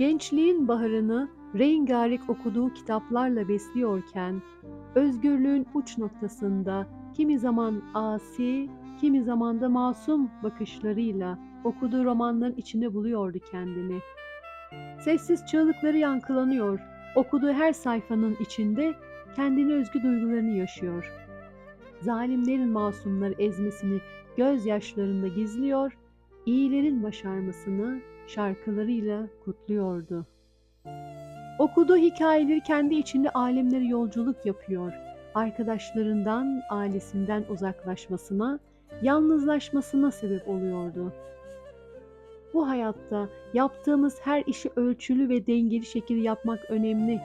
gençliğin baharını rengarenk okuduğu kitaplarla besliyorken, özgürlüğün uç noktasında kimi zaman asi, kimi zaman da masum bakışlarıyla okuduğu romanların içinde buluyordu kendini. Sessiz çığlıkları yankılanıyor, okuduğu her sayfanın içinde kendine özgü duygularını yaşıyor. Zalimlerin masumları ezmesini gözyaşlarında gizliyor, iyilerin başarmasını şarkılarıyla kutluyordu. Okuduğu hikayeleri kendi içinde alemlere yolculuk yapıyor. Arkadaşlarından, ailesinden uzaklaşmasına, yalnızlaşmasına sebep oluyordu. Bu hayatta yaptığımız her işi ölçülü ve dengeli şekilde yapmak önemli.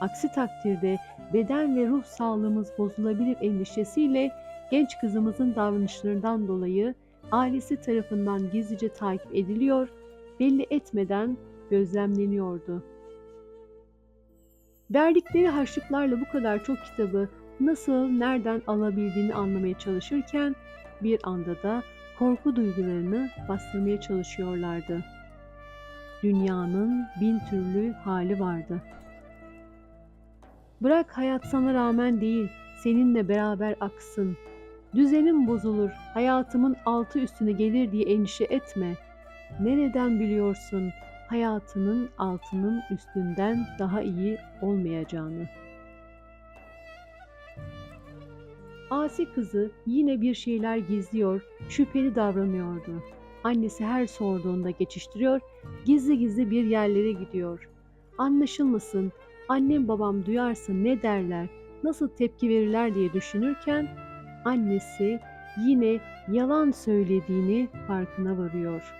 Aksi takdirde beden ve ruh sağlığımız bozulabilir endişesiyle genç kızımızın davranışlarından dolayı ailesi tarafından gizlice takip ediliyor, belli etmeden gözlemleniyordu. Verdikleri harçlıklarla bu kadar çok kitabı nasıl, nereden alabildiğini anlamaya çalışırken bir anda da korku duygularını bastırmaya çalışıyorlardı. Dünyanın bin türlü hali vardı. Bırak hayat sana rağmen değil, seninle beraber aksın. Düzenim bozulur, hayatımın altı üstüne gelir diye endişe etme. Nereden biliyorsun hayatının altının üstünden daha iyi olmayacağını? Asi kızı yine bir şeyler gizliyor, şüpheli davranıyordu. Annesi her sorduğunda geçiştiriyor, gizli gizli bir yerlere gidiyor. Anlaşılmasın, annem babam duyarsa ne derler, nasıl tepki verirler diye düşünürken annesi yine yalan söylediğini farkına varıyor.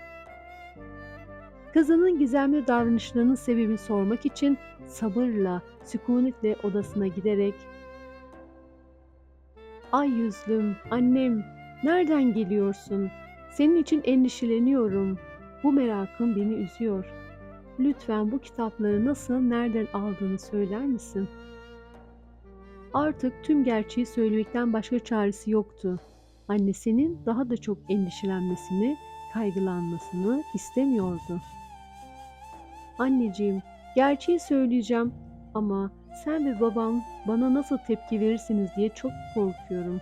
Kızının gizemli davranışlarının sebebini sormak için sabırla, sükunetle odasına giderek Ay yüzlüm, annem, nereden geliyorsun? Senin için endişeleniyorum. Bu merakın beni üzüyor. Lütfen bu kitapları nasıl, nereden aldığını söyler misin? Artık tüm gerçeği söylemekten başka çaresi yoktu. Annesinin daha da çok endişelenmesini, kaygılanmasını istemiyordu. Anneciğim, gerçeği söyleyeceğim ama sen ve babam bana nasıl tepki verirsiniz diye çok korkuyorum.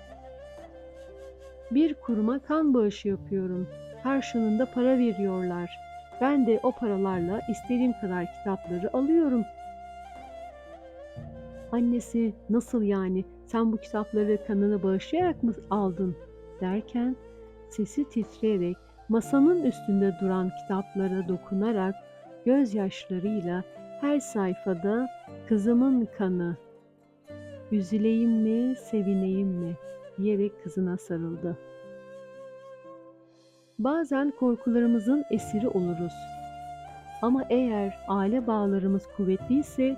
Bir kuruma kan bağışı yapıyorum. Karşılığında para veriyorlar. Ben de o paralarla istediğim kadar kitapları alıyorum. Annesi nasıl yani sen bu kitapları kanına bağışlayarak mı aldın derken sesi titreyerek masanın üstünde duran kitaplara dokunarak gözyaşlarıyla her sayfada kızımın kanı, üzüleyim mi, sevineyim mi diyerek kızına sarıldı. Bazen korkularımızın esiri oluruz. Ama eğer aile bağlarımız kuvvetliyse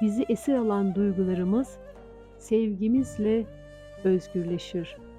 bizi esir alan duygularımız sevgimizle özgürleşir.''